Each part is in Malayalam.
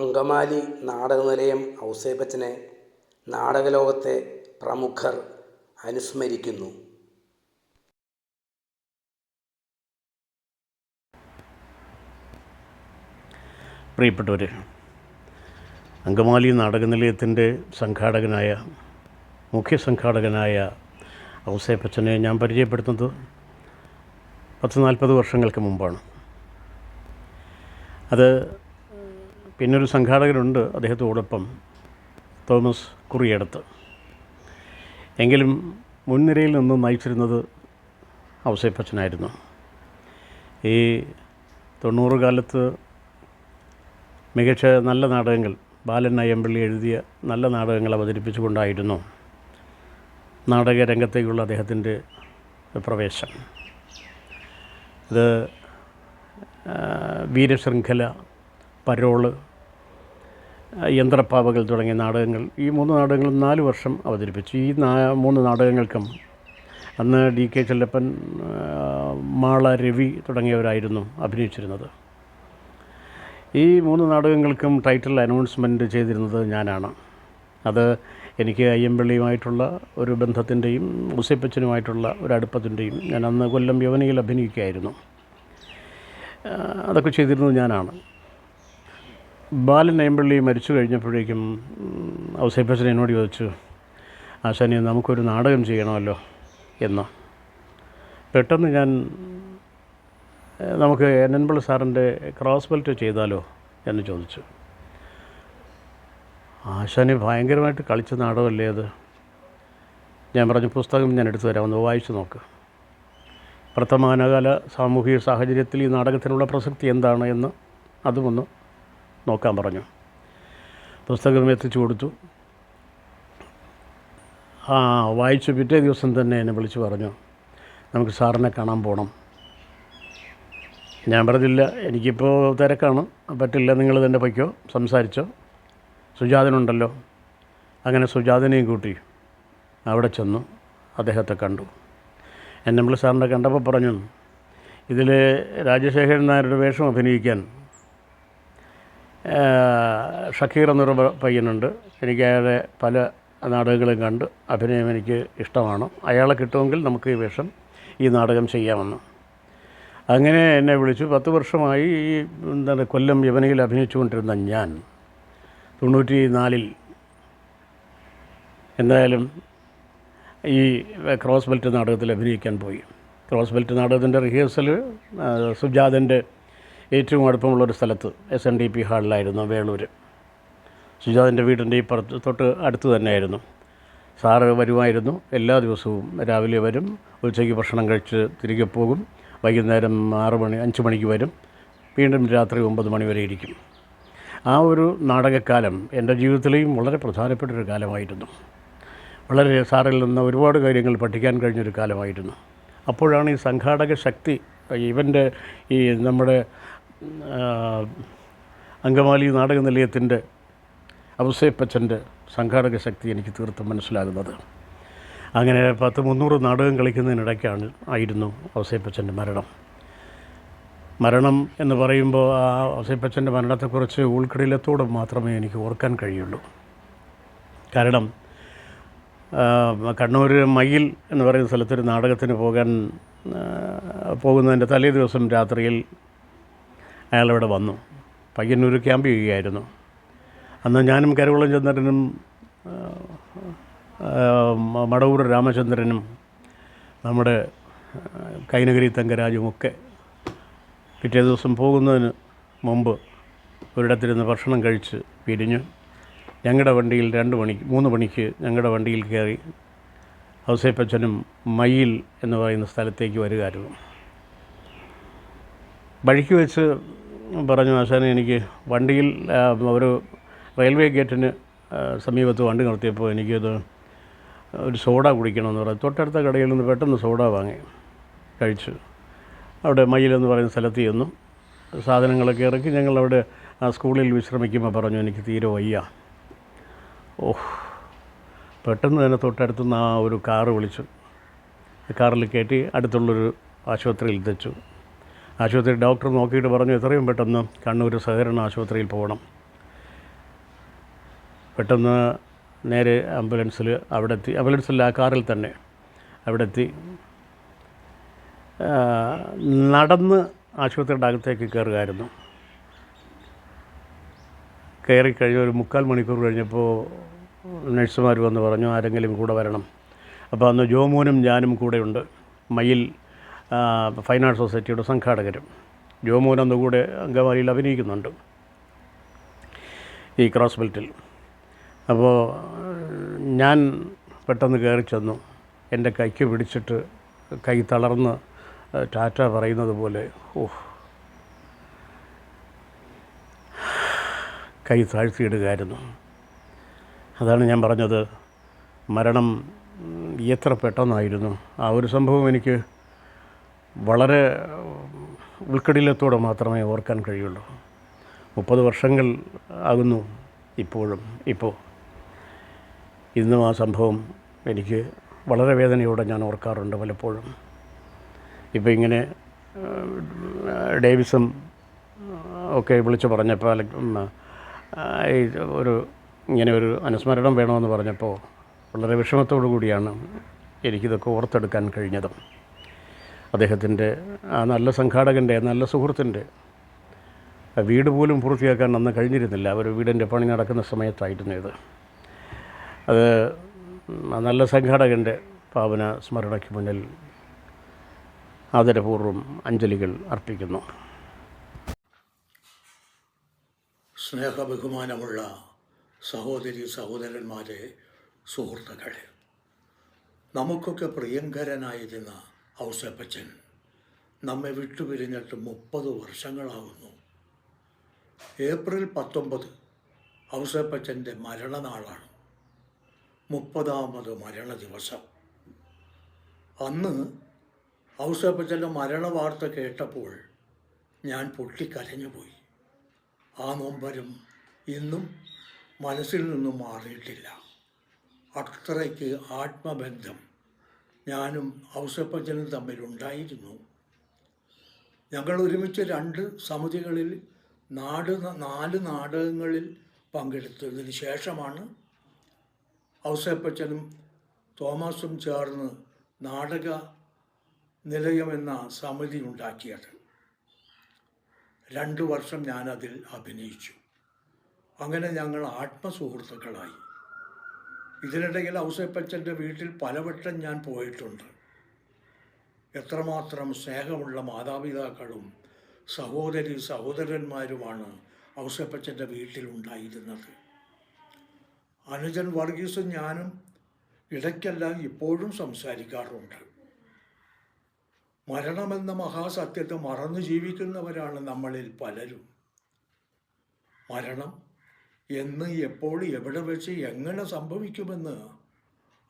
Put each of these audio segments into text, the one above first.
അങ്കമാലി നാടകനിലയം ഔസേപ്പച്ചനെ നാടകലോകത്തെ പ്രമുഖർ അനുസ്മരിക്കുന്നു. പ്രിയപ്പെട്ടവർ അങ്കമാലി നാടകനിലയത്തിന്റെ സംഘാടകനായ മുഖ്യ സംഘാടകനായ ഔസേപ്പച്ചനെ ഞാൻ പരിചയപ്പെടുത്തുന്നത് പത്ത് നാൽപ്പത് വർഷങ്ങൾക്ക് മുമ്പാണ്. അത് പിന്നൊരു സംഘാടകരുണ്ട് അദ്ദേഹത്തോടൊപ്പം തോമസ് കുറിയടത്ത്. എങ്കിലും മുൻനിരയിൽ നിന്ന് നയിച്ചിരുന്നത് ഔസേപ്പച്ചനായിരുന്നു. ഈ തൊണ്ണൂറ് കാലത്ത് മികച്ച നല്ല നാടകങ്ങൾ ബാലൻ അയ്യമ്പള്ളി എഴുതിയ നല്ല നാടകങ്ങൾ അവതരിപ്പിച്ചുകൊണ്ടായിരുന്നു നാടക രംഗത്തേക്കുള്ള അദ്ദേഹത്തിന്റെ പ്രവേശം. ഇത് വീരശൃംഖല പരോൾ യന്ത്രപ്പാവകൾ തുടങ്ങിയ നാടകങ്ങൾ. ഈ മൂന്ന് നാടകങ്ങളും നാല് വർഷം അവതരിപ്പിച്ചു. ഈ മൂന്ന് നാടകങ്ങൾക്കും അന്ന് ഡി കെ ചെല്ലപ്പൻ മാള രവി തുടങ്ങിയവരായിരുന്നു അഭിനയിച്ചിരുന്നത്. ഈ മൂന്ന് നാടകങ്ങൾക്കും ടൈറ്റിൽ അനൗൺസ്മെന്റ് ചെയ്തിരുന്നത് ഞാനാണ്. അത് എനിക്ക് അയ്യമ്പള്ളിയുമായിട്ടുള്ള ഒരു ബന്ധത്തിന്റെയും ഉസൈപ്പച്ചനുമായിട്ടുള്ള ഒരു അടുപ്പത്തിന്റെയും ഞാൻ അന്ന് കൊല്ലം യവനയിൽ അഭിനയിക്കുകയായിരുന്നു. അതൊക്കെ ചെയ്തിരുന്നത് ഞാനാണ്. ബാലൻ അയ്യമ്പള്ളി മരിച്ചു കഴിഞ്ഞപ്പോഴേക്കും ഔസൈപ്പച്ചൻ എന്നോട് ചോദിച്ചു ആശാനി നമുക്കൊരു നാടകം ചെയ്യണമല്ലോ എന്ന്. പെട്ടെന്ന് ഞാൻ നമുക്ക് എൻ എൻ സാറിന്റെ ക്രോസ് ബെൽറ്റ് ചെയ്താലോ എന്ന് ചോദിച്ചു. ആശാനി ഭയങ്കരമായിട്ട് കളിച്ച നാടകമല്ലേ അത്? ഞാൻ പറഞ്ഞു പുസ്തകം ഞാൻ എടുത്തു തരാം ഒന്ന് വായിച്ചു നോക്ക്. വർത്തമാനകാല സാമൂഹിക സാഹചര്യത്തിൽ ഈ നാടകത്തിനുള്ള പ്രസക്തി എന്താണ്? എന്ന് അതുമൊന്ന് നോക്കാൻ പറഞ്ഞു. പുസ്തകം എത്തിച്ചു കൊടുത്തു. ആ വായിച്ചു പിറ്റേ ദിവസം തന്നെ എന്നെ വിളിച്ചു പറഞ്ഞു നമുക്ക് സാറിനെ കാണാൻ പോകണം ഞാൻ പറഞ്ഞില്ല എനിക്കിപ്പോൾ തിരക്കാണ് പറ്റില്ല നിങ്ങൾ തന്നെ പൊയ്ക്കോ സംസാരിച്ചോ. സുജാതനുണ്ടല്ലോ. അങ്ങനെ സുജാതനെയും കൂട്ടി അവിടെ ചെന്നു അദ്ദേഹത്തെ കണ്ടു. എന്നെ നമ്മൾ സാറിന്റെ കണ്ടപ്പോൾ പറഞ്ഞു ഇതിൽ രാജശേഖരൻ നായരുടെ വേഷം അഭിനയിക്കാൻ ഷക്കീർ എന്നൊരു പയ്യനുണ്ട്. എനിക്ക് അയാളെ പല നാടകങ്ങളും കണ്ട് അഭിനയം എനിക്ക് ഇഷ്ടമാണ്. അയാളെ കിട്ടുമെങ്കിൽ നമുക്ക് ഈ വേഷം ഈ നാടകം ചെയ്യാമെന്ന്. അങ്ങനെ എന്നെ വിളിച്ചു. പത്ത് വർഷമായി ഈ എന്താണ് കൊല്ലം യവനയിൽ അഭിനയിച്ചുകൊണ്ടിരുന്ന ഞാൻ തൊണ്ണൂറ്റി നാലിൽ എന്തായാലും ഈ ക്രോസ് ബെൽറ്റ് നാടകത്തിൽ അഭിനയിക്കാൻ പോയി. ക്രോസ് ബെൽറ്റ് നാടകത്തിന്റെ റിഹേഴ്സൽ സുജാതന്റെ ഏറ്റവും അടുപ്പമുള്ളൊരു സ്ഥലത്ത് എസ് എൻ ഡി പി ഹാളിലായിരുന്നു വേളൂർ സുജാതിന്റെ വീടിന്റെ ഈ പുറത്ത് തൊട്ട് അടുത്ത് തന്നെയായിരുന്നു. സാറ് വരുമായിരുന്നു. എല്ലാ ദിവസവും രാവിലെ വരും ഉച്ചയ്ക്ക് ഭക്ഷണം കഴിച്ച് തിരികെ പോകും. വൈകുന്നേരം ആറ് മണി അഞ്ച് മണിക്ക് വരും. വീണ്ടും രാത്രി ഒമ്പത് മണി വരെ ഇരിക്കും. ആ ഒരു നാടകക്കാലം എന്റെ ജീവിതത്തിലെയും വളരെ പ്രധാനപ്പെട്ടൊരു കാലമായിരുന്നു. വളരെ സാറിൽ നിന്ന് ഒരുപാട് കാര്യങ്ങൾ പഠിക്കാൻ കഴിഞ്ഞൊരു കാലമായിരുന്നു. അപ്പോഴാണ് ഈ സംഘാടക ശക്തി ഇവന്റെ ഈ നമ്മുടെ അങ്കമാലി നാടക നിലയത്തിന്റെ അബുസേപ്പച്ചന്റെ സംഘാടക ശക്തി എനിക്ക് തീർത്തും മനസ്സിലാകുന്നത്. അങ്ങനെ പത്ത് മുന്നൂറ് നാടകം കളിക്കുന്നതിനിടയ്ക്കാണ് ആയിരുന്നു അവസേപ്പച്ചന്റെ മരണം. മരണം എന്ന് പറയുമ്പോൾ ആ അവസേപ്പച്ചന്റെ മരണത്തെക്കുറിച്ച് ഉൾക്കടലത്തോടെ മാത്രമേ എനിക്ക് ഓർക്കാൻ കഴിയുള്ളൂ. കാരണം കണ്ണൂർ മയിൽ എന്ന് പറയുന്ന സ്ഥലത്തൊരു നാടകത്തിന് പോകാൻ പോകുന്നതിന്റെ തലേ ദിവസം രാത്രിയിൽ അയാളവിടെ വന്നു. പയ്യന്നൂർ ക്യാമ്പ് ചെയ്യുകയായിരുന്നു. അന്ന് ഞാനും കരുവളം ചന്ദ്രനും മടവൂർ രാമചന്ദ്രനും നമ്മുടെ കൈനഗരി തങ്കരാജുമൊക്കെ പിറ്റേ ദിവസം പോകുന്നതിന് മുമ്പ് ഒരിടത്തിരുന്ന് ഭക്ഷണം കഴിച്ച് പിരിഞ്ഞു ഞങ്ങളുടെ വണ്ടിയിൽ രണ്ട് മണിക്ക് മൂന്ന് മണിക്ക് ഞങ്ങളുടെ വണ്ടിയിൽ കയറി ഔസേപ്പച്ചനും മയിൽ എന്ന് പറയുന്ന സ്ഥലത്തേക്ക് വരികയായിരുന്നു. വഴിക്ക് വെച്ച് പറഞ്ഞു ആശാനെ എനിക്ക് വണ്ടിയിൽ ഒരു റെയിൽവേ ഗേറ്റിന് സമീപത്ത് വണ്ടി നിർത്തിയപ്പോൾ എനിക്കത് ഒരു സോഡ കുടിക്കണമെന്ന് പറഞ്ഞു. തൊട്ടടുത്ത കടയിൽ നിന്ന് പെട്ടെന്ന് സോഡ വാങ്ങി കഴിച്ചു. അവിടെ മയിലെന്ന് പറയുന്ന സ്ഥലത്ത് ചെന്നു. സാധനങ്ങളൊക്കെ ഇറക്കി ഞങ്ങളവിടെ ആ സ്കൂളിൽ വിശ്രമിക്കുമ്പോൾ പറഞ്ഞു എനിക്ക് തീരെ വയ്യ. ഓഹ് പെട്ടെന്ന് തന്നെ തൊട്ടടുത്തുനിന്ന് ആ ഒരു കാറ് വിളിച്ചു. കാറിൽ കയറ്റി അടുത്തുള്ളൊരു ആശുപത്രിയിൽ എത്തിച്ചു ആശുപത്രി ഡോക്ടർ നോക്കിയിട്ട് പറഞ്ഞു എത്രയും പെട്ടെന്ന് കണ്ണൂർ സഹകരണ ആശുപത്രിയിൽ പോകണം. പെട്ടെന്ന് നേരെ ആംബുലൻസിൽ അവിടെ എത്തി ആംബുലൻസിൽ ആ കാറിൽ തന്നെ അവിടെ എത്തി നടന്ന് ആശുപത്രിയുടെ അകത്തേക്ക് കയറുകയായിരുന്നു. കയറി കഴിഞ്ഞ ഒരു മുക്കാൽ മണിക്കൂർ കഴിഞ്ഞപ്പോൾ നഴ്സുമാർ വന്ന് പറഞ്ഞു ആരെങ്കിലും കൂടെ വരണം. അപ്പോൾ അന്ന് ജോമോനും ഞാനും കൂടെയുണ്ട്. മയിൽ ഫൈൻ ആർട്സ് സൊസൈറ്റിയുടെ സംഘാടകരും ജോമോൻ അന്ന് കൂടെ അങ്കമാലിയിൽ അഭിനയിക്കുന്നുണ്ട് ഈ ക്രോസ് ബെൽറ്റിൽ അപ്പോൾ ഞാൻ പെട്ടെന്ന് കയറി ചെന്നു. എന്റെ കൈക്ക് പിടിച്ചിട്ട് കൈ തളർന്ന് ടാറ്റ പറയുന്നത് പോലെ ഓഹ് കൈ താഴ്ത്തിയിടുകയായിരുന്നു. അതാണ് ഞാൻ പറഞ്ഞത്. മരണം എത്ര പെട്ടെന്നായിരുന്നു? ആ ഒരു സംഭവം എനിക്ക് വളരെ ഉൾക്കടിലത്തോടെ മാത്രമേ ഓർക്കാൻ കഴിയുള്ളൂ. മുപ്പത് വർഷങ്ങൾ ആകുന്നു ഇപ്പോഴും. ഇപ്പോൾ ഇന്നും ആ സംഭവം എനിക്ക് വളരെ വേദനയോടെ ഞാൻ ഓർക്കാറുണ്ട് പലപ്പോഴും. ഇപ്പോൾ ഇങ്ങനെ ഡേവിസും ഒക്കെ വിളിച്ചു പറഞ്ഞപ്പോൾ ഒരു ഇങ്ങനെ ഒരു അനുസ്മരണം വേണമെന്ന് പറഞ്ഞപ്പോൾ വളരെ വിഷമത്തോടു കൂടിയാണ് എനിക്കിതൊക്കെ ഓർത്തെടുക്കാൻ കഴിഞ്ഞതും. അദ്ദേഹത്തിന്റെ ആ നല്ല സംഘാടകന്റെ നല്ല സുഹൃത്തിന്റെ. വീട് പോലും പൂർത്തിയാക്കാൻ അന്ന് കഴിഞ്ഞിരുന്നില്ല. അവർ വീടിന്റെ പണി നടക്കുന്ന സമയത്തായിരുന്നു ഇത്. അത് നല്ല സംഘാടകന്റെ പാവന സ്മരണയ്ക്ക് മുന്നിൽ ആദരപൂർവം അഞ്ജലികൾ അർപ്പിക്കുന്നു. സ്നേഹബഹുമാനമുള്ള സഹോദരി സഹോദരന്മാരെ സുഹൃത്തുക്കളെ നമുക്കൊക്കെ പ്രിയങ്കരനായിരുന്ന ഔസേപ്പച്ചൻ നമ്മെ വിട്ടുപിരിഞ്ഞിട്ട് മുപ്പത് വർഷങ്ങളാകുന്നു ഏപ്രിൽ പത്തൊമ്പത് ഔസേപ്പച്ചന്റെ മരണനാളാണ്. മുപ്പതാമത് മരണ ദിവസം അന്ന് ഔസേപ്പച്ചന്റെ മരണ വാർത്ത കേട്ടപ്പോൾ ഞാൻ പൊട്ടിക്കരഞ്ഞുപോയി. ആ നൊമ്പരം ഇന്നും മനസ്സിൽ നിന്നും മാറിയിട്ടില്ല. അത്രയ്ക്ക് ആത്മബന്ധം ഞാനും ഔസപ്പച്ചനും തമ്മിലുണ്ടായിരുന്നു. ഞങ്ങൾ ഒരുമിച്ച് രണ്ട് സമിതികളിൽ നാട് നാല് നാടകങ്ങളിൽ പങ്കെടുത്തതിന് ശേഷമാണ് ഔസപ്പച്ചനും തോമസും ചേർന്ന് നാടക നിലയമെന്ന സമിതി ഉണ്ടാക്കിയത്. രണ്ട് വർഷം ഞാനതിൽ അഭിനയിച്ചു. അങ്ങനെ ഞങ്ങൾ ആത്മസുഹൃത്തുക്കളായി. ഇതിനിടയിൽ ഔസേപ്പച്ചന്റെ വീട്ടിൽ പലവട്ടം ഞാൻ പോയിട്ടുണ്ട്. എത്രമാത്രം സ്നേഹമുള്ള മാതാപിതാക്കളും സഹോദരി സഹോദരന്മാരുമാണ് ഔസേപ്പച്ചന്റെ വീട്ടിലുണ്ടായിരുന്നത് അനുജൻ വർഗീസും ഞാനും ഇടയ്ക്കെല്ലാം ഇപ്പോഴും സംസാരിക്കാറുണ്ട്. മരണമെന്ന മഹാസത്യത്തെ മറന്നു ജീവിക്കുന്നവരാണ് നമ്മളിൽ പലരും. മരണം എന്ന് എപ്പോൾ എവിടെ വെച്ച് എങ്ങനെ സംഭവിക്കുമെന്ന്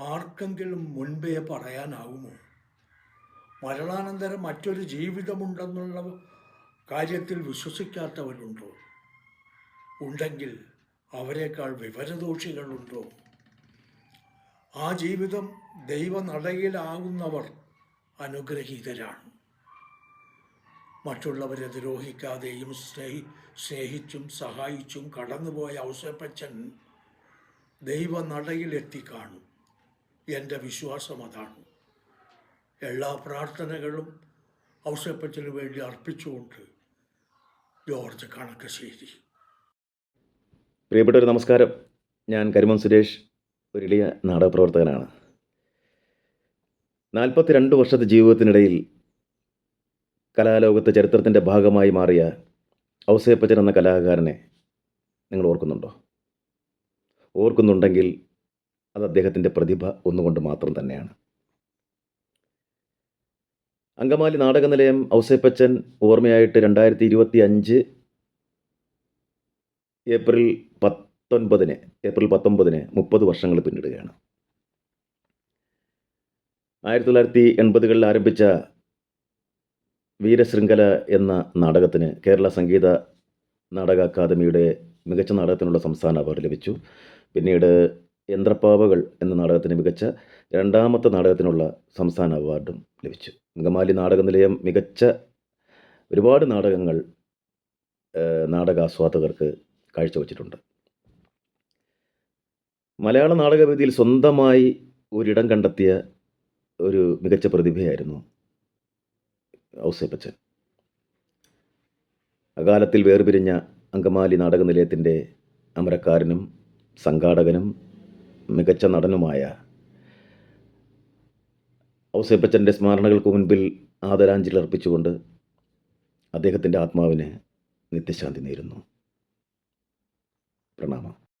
ആർക്കെങ്കിലും മുൻപേ പറയാനാവുമോ? മരണാനന്തരം മറ്റൊരു ജീവിതമുണ്ടെന്നുള്ള കാര്യത്തിൽ വിശ്വസിക്കാത്തവരുണ്ടോ? ഉണ്ടെങ്കിൽ അവരെക്കാൾ വിവരദോഷികളുണ്ടോ? ആ ജീവിതം ദൈവനടയിലാകുന്നവർ അനുഗ്രഹീതരാണ്. മറ്റുള്ളവരെ ദ്രോഹിക്കാതെയും സ്നേഹി സ്നേഹിച്ചും സഹായിച്ചും കടന്നുപോയ ഔസേപ്പച്ചൻ ദൈവനടയിലെത്തിക്കാണും എന്റെ വിശ്വാസം അതാണ്. എല്ലാ പ്രാർത്ഥനകളും ഔസേപ്പച്ചന് വേണ്ടി അർപ്പിച്ചുകൊണ്ട് ജോർജ് കണക്കശ്ശേരി. പ്രിയപ്പെട്ടവർ നമസ്കാരം. ഞാൻ കരിമൻ സുരേഷ് ഒരു എളിയ നാടകപ്രവർത്തകനാണ്. നാൽപ്പത്തിരണ്ട് വർഷത്തെ ജീവിതത്തിനിടയിൽ കലാലോകത്തെ ചരിത്രത്തിന്റെ ഭാഗമായി മാറിയ ഔസേപ്പച്ചൻ എന്ന കലാകാരനെ നിങ്ങൾ ഓർക്കുന്നുണ്ടോ? ഓർക്കുന്നുണ്ടെങ്കിൽ അത് അദ്ദേഹത്തിന്റെ പ്രതിഭ ഒന്നുകൊണ്ട് മാത്രം തന്നെയാണ്. അങ്കമാലി നാടക നിലയം ഔസേപ്പച്ചൻ ഓർമ്മയായിട്ട് രണ്ടായിരത്തി ഇരുപത്തി അഞ്ച് ഏപ്രിൽ പത്തൊൻപതിന് ഏപ്രിൽ പത്തൊമ്പതിന് മുപ്പത് വർഷങ്ങൾ പിന്നിടുകയാണ്. ആയിരത്തി തൊള്ളായിരത്തി എൺപതുകളിൽ ആരംഭിച്ച വീരശൃംഖല എന്ന നാടകത്തിന് കേരള സംഗീത നാടക അക്കാദമിയുടെ മികച്ച നാടകത്തിനുള്ള സംസ്ഥാന അവാർഡ് ലഭിച്ചു. പിന്നീട് യന്ത്രപ്പാവകൾ എന്ന നാടകത്തിന് മികച്ച രണ്ടാമത്തെ നാടകത്തിനുള്ള സംസ്ഥാന അവാർഡും ലഭിച്ചു. അങ്കമാലി നാടക നിലയം മികച്ച ഒരുപാട് നാടകങ്ങൾ നാടകാസ്വാദകർക്ക് കാഴ്ചവെച്ചിട്ടുണ്ട്. മലയാള നാടകവേദിയിൽ സ്വന്തമായി ഒരിടം കണ്ടെത്തിയ ഒരു മികച്ച പ്രതിഭയായിരുന്നു ഔസേപ്പച്ചൻ. അകാലത്തിൽ വേർപിരിഞ്ഞ അങ്കമാലി നാടക നിലയത്തിന്റെ അമരക്കാരനും സംഘാടകനും മികച്ച നടനുമായ ഔസേപ്പച്ചന്റെ സ്മരണകൾക്ക് മുൻപിൽ ആദരാഞ്ജലി അർപ്പിച്ചുകൊണ്ട് അദ്ദേഹത്തിന്റെ ആത്മാവിന് നിത്യശാന്തി നേരുന്നു. പ്രണാമം.